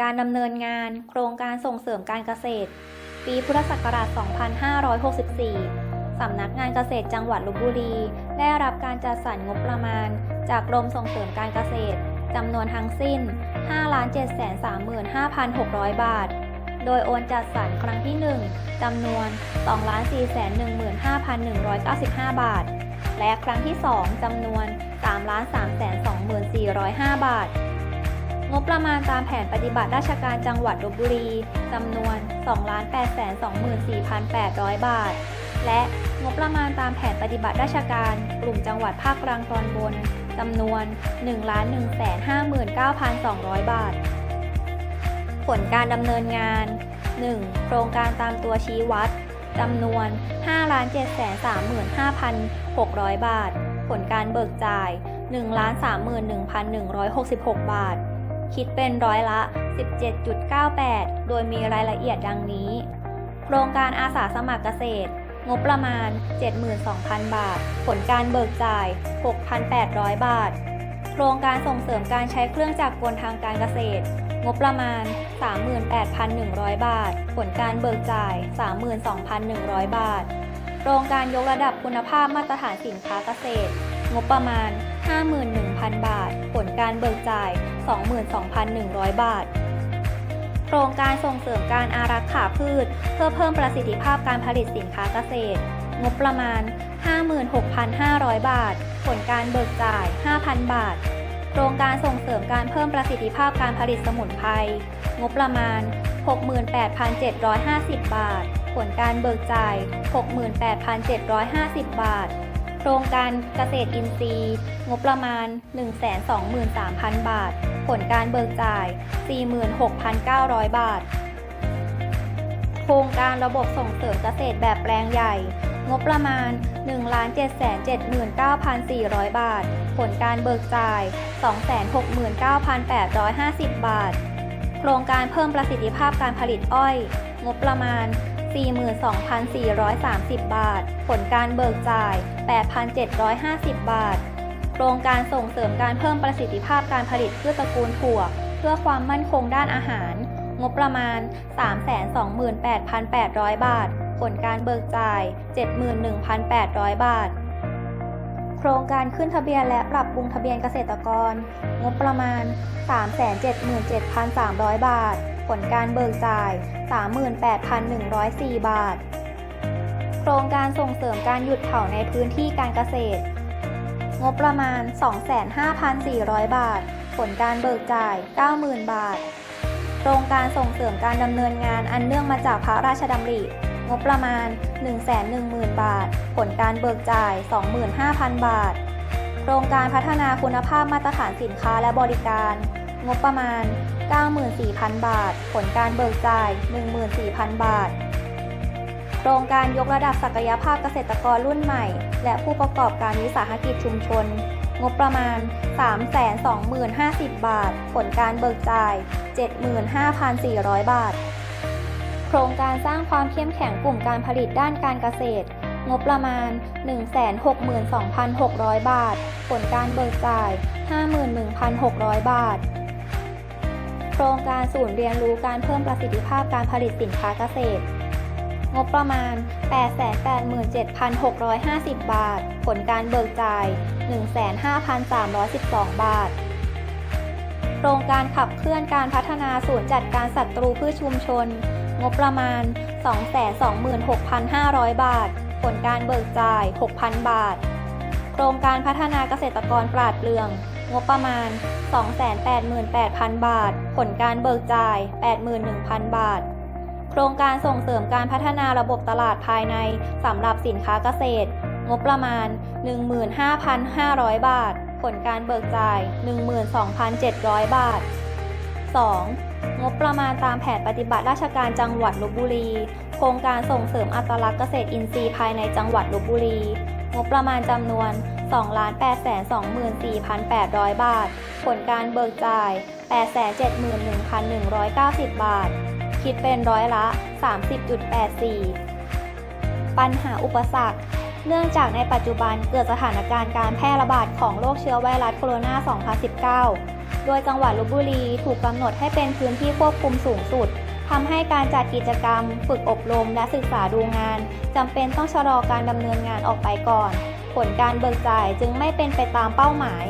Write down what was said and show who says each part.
Speaker 1: การดำเนินงาน โครงการส่งเสริมการเกษตร ปีพุทธศักราช 2564 สำนักงานเกษตรจังหวัดลบบุรี ได้รับการจัดสรรงบประมาณ จากกรมส่งเสริมการเกษตรจำนวนทั้งสิ้น 5,735,600 บาท โดยโอนจัดสรรครั้งที่ 1จำนวน 2,415,195 บาท และครั้งที่ 2จำนวน 3,324,405 บาท งบประมาณตามแผนปฏิบัติราชการจังหวัดลบบุรีจำนวน 2,824,800 บาท และงบประมาณตามแผนปฏิบัติราชการกลุ่มจังหวัดภาคกลางตอนบนจำนวน 1,159,200 บาท ผลการดำเนินงาน 1. โครงการตามตัวชี้วัดจำนวน 5,735,600 บาท ผลการเบิกจ่าย 1,31,166 บาท คิดเป็นร้อยละ 17.98 โดยมีรายละเอียดดังนี้ โครงการอาสาสมัครเกษตร งบประมาณ 72,000 บาท ผลการเบิกจ่าย 6,800 บาท โครงการส่งเสริมการใช้เครื่องจักรกลทางการเกษตร งบประมาณ 38,100 บาท ผลการเบิกจ่าย 32,100 บาท โครงการยกระดับคุณภาพมาตรฐานสินค้าเกษตร งบประมาณ 51,000 บาท ผลการเบิกจ่าย 22,100 บาท โครงการส่งเสริมการอารักขาพืช เพื่อเพิ่มประสิทธิภาพการผลิตสินค้าเกษตร งบประมาณ 56,500 บาท ผลการเบิกจ่าย 5,000 บาท โครงการส่งเสริมการเพิ่มประสิทธิภาพการผลิตสมุนไพรงบประมาณ 68,750 บาท ผลการเบิกจ่าย 68,750 บาท โครงการเกษตรอินทรีย์ งบประมาณ 123,000 บาท ผลการเบิกจ่าย 46,900 บาท โครงการระบบส่งเสริมเกษตรแบบแปลงใหญ่ งบประมาณ 1,779,400 บาท ผลการเบิกจ่าย 269,850 บาท โครงการเพิ่มประสิทธิภาพการผลิตอ้อย งบประมาณ 42,430 บาท ผลการเบิกจ่าย 8,750 บาท โครงการส่งเสริมการเพิ่มประสิทธิภาพการผลิตพืชตระกูลถั่ว เพื่อความมั่นคงด้านอาหาร งบประมาณ 328,800 บาท ผลการเบิกจ่าย 71,800 บาท โครงการขึ้นทะเบียนและปรับปรุงทะเบียนเกษตรกร งบประมาณ 377,300 บาท ผลการเบิกจ่าย 38,104 บาท โครงการส่งเสริมการหยุดเผาในพื้นที่การเกษตร งบประมาณ 25,400 บาท ผลการเบิกจ่าย 90,000 บาท โครงการส่งเสริมการดำเนินงานอันเนื่องมาจากพระราชดำริ งบประมาณ 110,000 บาท ผลการเบิกจ่าย 25,000 บาท โครงการพัฒนาคุณภาพมาตรฐานสินค้าและบริการ งบประมาณ 94,000 บาท ผลการเบิกจ่าย 14,000 บาท โครงการยกระดับศักยภาพเกษตรกรรุ่นใหม่ และผู้ประกอบการวิสาหกิจชุมชน งบประมาณ 320,050 บาท ผลการเบิกจ่าย 75,400 บาท โครงการสร้างความเข้มแข็งกลุ่มการผลิตด้านการเกษตร งบประมาณ 162,600 บาท ผลการเบิกจ่าย 51,600 บาท ครงการศูนย์เรียนรู้การเพิ่มประสิทธิภาพการผลิตสินค้าเกษตร งบประมาณ 887,650 บาท ผลการเบิกจ่าย 15,312 บาท โครงการขับเคลื่อนการพัฒนาศูนย์จัดการศัตรูพืชชุมชน งบประมาณ 226,500 บาท ผลการเบิกจ่าย 6,000 บาท โครงการพัฒนาเกษตรกรปราดเปรื่อง งบประมาณ 288,000 บาท ผลการเบิกจ่าย 81,000 บาท โครงการส่งเสริมการพัฒนาระบบตลาดภายในสำหรับสินค้าเกษตร งบประมาณ 15,500 บาท ผลการเบิกจ่าย 12,700 บาท 2. งบประมาณตามแผนปฏิบัติราชการจังหวัดลบบุรี โครงการส่งเสริมอัตลักษณ์เกษตรอินทรีย์ภายในจังหวัดลบบุรี งบประมาณจำนวน 2,824,800 บาท ผลการเบิกจ่าย 871,190 บาท คิดเป็นร้อยละ 30.84 ปัญหาอุปสรรค เนื่องจากในปัจจุบันเกิดสถานการณ์การแพร่ระบาดของโรคเชื้อไวรัสโคโรนา 2019 โดยจังหวัดลบบุรีถูกกำหนดให้เป็นพื้นที่ควบคุมสูงสุดทำให้การจัดกิจกรรม ฝึกอบรมและศึกษาดูงานจำเป็นต้องชะลอการดำเนินงานออกไปก่อน ผลการเบิกจ่ายจึงไม่เป็นไปตามเป้าหมาย